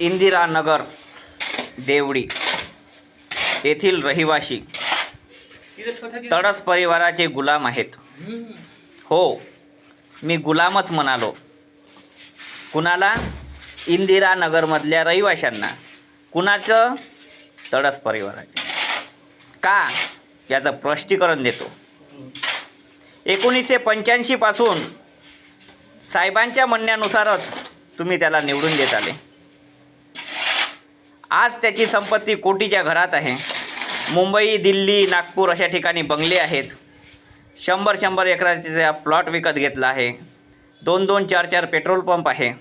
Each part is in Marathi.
इंदिरानगर देवडी येथील रहिवाशी तडस परिवाराचे गुलाम आहेत. हो मी गुलामच म्हणालो. कुणाला? इंदिरानगरमधल्या रहिवाशांना. कुणाचं? तडस परिवाराचे. का? याचं स्पष्टीकरण देतो. एकोणीसशे पंच्याऐंशीपासून साहेबांच्या म्हणण्यानुसारच तुम्ही त्याला निवडून देत आले. आज त्याची संपत्ती कोटीच्या घरात आहे. मुंबई दिल्ली नागपूर अशा ठिकाणी बंगले आहेत. शंभर शंभर एकराचा प्लॉट विकत घेतला आहे. दोन दोन चार चार पेट्रोल पंप आहे.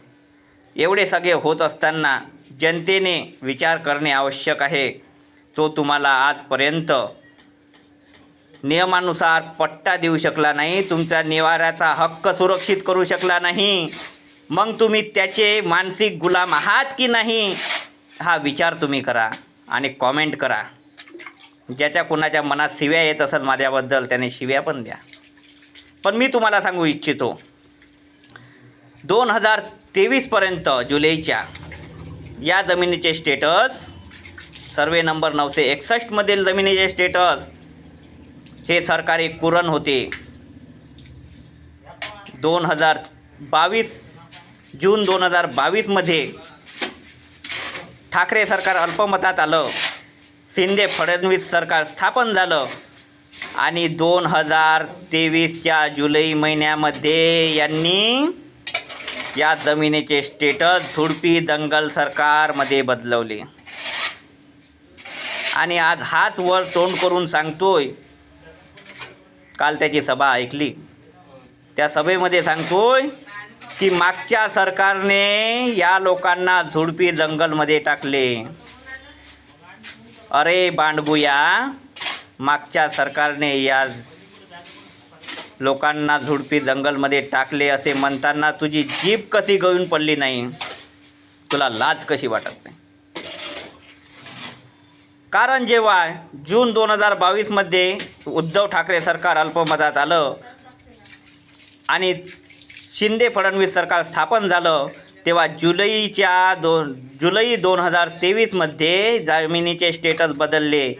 एवढे सगळे होत असताना जनतेने विचार करणे आवश्यक आहे. तो तुम्हाला आजपर्यंत नियमानुसार पट्टा देऊ शकला नाही. तुमचा निवाऱ्याचा हक्क सुरक्षित करू शकला नाही. मग तुम्ही त्याचे मानसिक गुलाम आहात की नाही? हा विचार तुम्ही करा आणि कॉमेंट करा. ज्याच्या कुणाच्या मनात शिव्या येत असत माझ्याबद्दल त्याने शिव्या पण द्या. पण मी तुम्हाला सांगू इच्छितो दोन हजार तेवीसपर्यंत जुलैच्या या जमिनीचे स्टेटस सर्वे नंबर नऊशे एकसष्टमधील जमिनीचे स्टेटस हे सरकारी कुरण होते. दोन हजार बावीस जून दोन हजार बावीसमध्ये ठाकरे सरकार अल्पमतात आलं. शिंदे फडणवीस सरकार स्थापन झालं. आणि दोन हजार तेवीसच्या जुलै महिन्यामध्ये यांनी या जमिनीचे स्टेटस झुडपी दंगल सरकारमध्ये बदलवले. आणि आज हाच वर तोंड करून सांगतोय. काल त्याची सभा ऐकली. त्या सभेमध्ये सांगतोय की मागच्या सरकारने या लोकांना झुडपी जंगलमध्ये टाकले. अरे बांडगुया मागच्या सरकारने या लोकांना झुडपी जंगलमध्ये टाकले असे म्हणताना तुझी जीभ कशी गळून पडली नाही? तुला लाज कशी वाटत नाही? कारण जेव्हा जून दोन हजार बावीसमध्ये उद्धव ठाकरे सरकार अल्पमतात आलं आणि शिंदे फडणवीस सरकार स्थापन झालं तेव्हा जुलैच्या दोन जुलै दोन हजार तेवीसमध्ये जमिनीचे स्टेटस बदलले.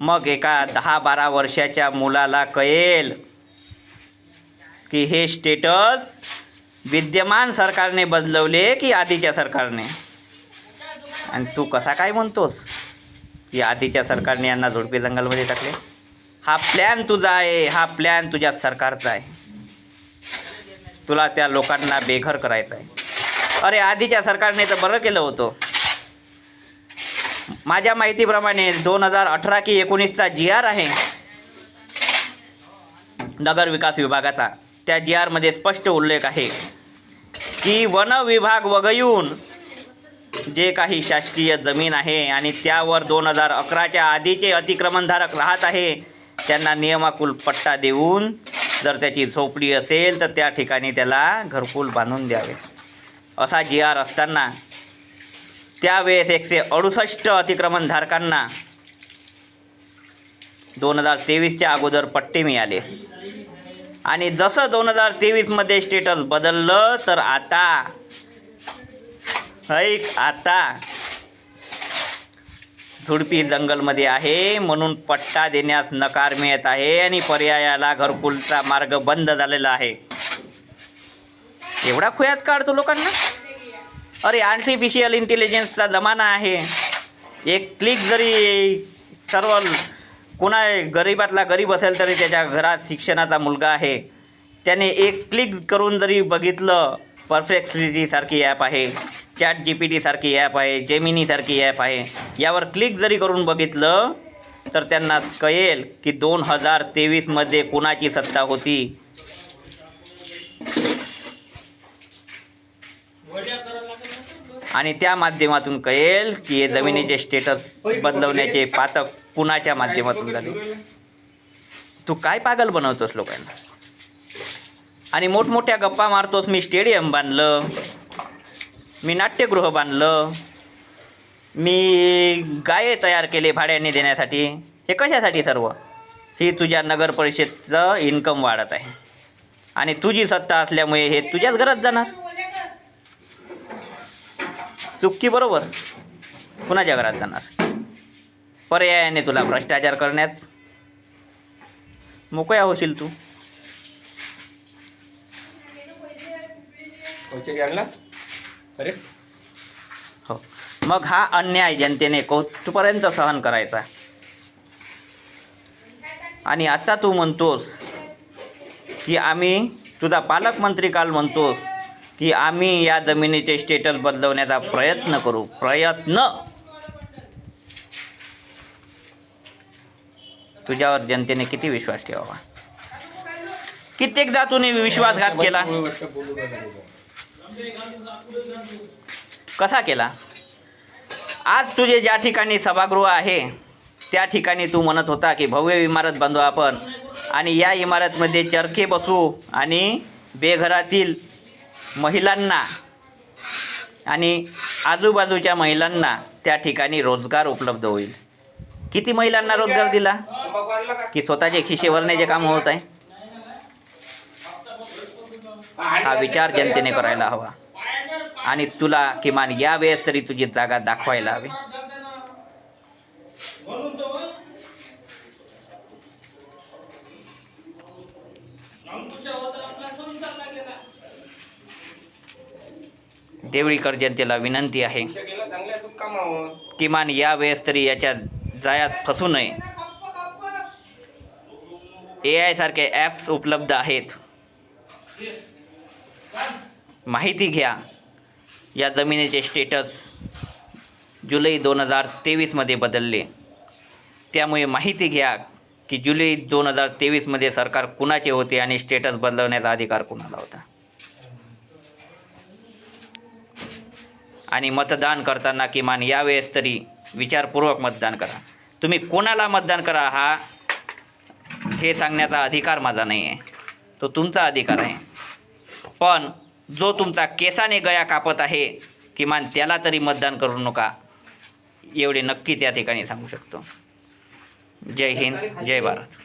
मग एका दहा बारा वर्षाच्या मुलाला कळेल की हे स्टेटस विद्यमान सरकारने बदलवले की आधीच्या सरकारने? आणि तू कसा काय म्हणतोस? की आधीच्या सरकारने यांना झोडपे जंगलमध्ये टाकले? हा प्लॅन तुझा आहे हा प्लॅन तुझ्या सरकारचा आहे. तुला त्या लोकांना बेघर करायचं आहे. अरे आधीच्या सरकारने तर बरं केलं होतं. माझ्या माहितीप्रमाणे दोन हजार अठरा की एकोणीसचा जी आर आहे. नगर विकास विभागाचा. त्या जी आरमध्ये स्पष्ट उल्लेख आहे की वन विभाग वगळून जे काही शासकीय जमीन आहे आणि त्यावर दोन हजार अकराच्या आधीचे अतिक्रमणधारक राहत आहे त्यांना नियमाकुल पट्टा देऊन जर त्याची झोपडी असेल तर त्या ठिकाणी त्याला घरकुल बांधून द्यावे. असा जी आर असताना त्यावेळेस एकशे अडुसष्ट अतिक्रमणधारकांना दोन हजार तेवीसच्या अगोदर पट्टे मिळाले. आणि जसं दोन हजार तेवीसमध्ये स्टेटस बदललं तर आता ऐक आता झुडपी जंगलमध्ये आहे. म्हणून पट्टा देण्यास नकार मिळत आहे आणि पर्यायाला घरकुलचा मार्ग बंद झालेला आहे. एवढा खुयात काढतो लोकांना? अरे आर्टिफिशियल इंटेलिजन्सचा जमाना आहे. एक क्लिक जरी सर्व कोणा गरीबातला गरीब असेल तरी त्याच्या घरात शिक्षणाचा मुलगा आहे. त्याने एक क्लिक करून जरी बघितलं परफेक्टली सारखी ॲप आहे. चॅट जी पी टीसारखी ॲप आहे. जेमिनीसारखी ॲप आहे. यावर क्लिक जरी करून बघितलं तर त्यांना कळेल की दोन हजार तेवीसमध्ये कोणाची सत्ता होती. आणि त्या माध्यमातून कळेल की हे जमिनीचे स्टेटस बदलवण्याचे पातक कुणाच्या माध्यमातून झाले? तू काय पागल बनवतोस लोकांना? आणि मोठमोठ्या गप्पा मारतोच मी स्टेडियम बांधलं मी नाट्यगृह बांधलं मी गाये तयार केले भाड्याने देण्यासाठी. हे कशासाठी सर्व? ही तुझ्या नगर परिषदचं इन्कम वाढत आहे. आणि तुझी सत्ता असल्यामुळे हे तुझ्याच घरात जाणार. चुकी बरोबर. कुणाच्या घरात जाणार? पर्यायाने तुला भ्रष्टाचार करण्यास मोकळ्या होशील तू. अरे. हो. मग हा अन्याय जनतेने कुठपर्यंत सहन करायचा. आणि आता तू म्हणतोस की आम्ही तुझा पालकमंत्री काल म्हणतोस की आम्ही या जमिनीचे स्टेटस बदलवण्याचा प्रयत्न करू. प्रयत्न. तुझ्यावर जनतेने किती विश्वास ठेवावा? कित्येकदा तुम्ही विश्वासघात केला. कसा केला? आज तुझे ज्या ठिकाणी सभागृह आहे त्या ठिकाणी तू म्हणत होता की भव्य इमारत बांधू आपण. आणि या इमारतमध्ये चरखे बसू आणि बेघरातील महिलांना आणि आजूबाजूच्या महिलांना त्या ठिकाणी रोजगार उपलब्ध होईल. किती महिलांना रोजगार दिला? की स्वतःचे खिशे भरण्याचे काम होत आहे? हा विचार जनतेने करायला हवा. आणि तुला किमान या वेळेस तरी तुझी जागा दाखवायला हवी. देवळीकर जनतेला विनंती आहे. किमान या वेळेस तरी याच्या जायात फसू नये. ए आय सारखे ॲप्स उपलब्ध आहेत. माहिती घ्या या जमिनीचे स्टेटस जुलै दोन हजार तेवीसमध्ये बदलले. त्यामुळे माहिती घ्या की जुलै दोन हजार तेवीसमध्ये सरकार कुणाचे होते आणि स्टेटस बदलवण्याचा अधिकार कुणाला होता? आणि मतदान करताना किमान यावेळेस तरी विचारपूर्वक मतदान करा. तुम्ही कोणाला मतदान करा हा हे सांगण्याचा अधिकार माझा नाही आहे तो तुमचा अधिकार आहे. पण जो तुमचा केसाने गया कापत आहे किमान त्याला तरी मतदान करू नका. एवढे नक्कीच या ठिकाणी सांगू शकतो. जय हिंद जय भारत.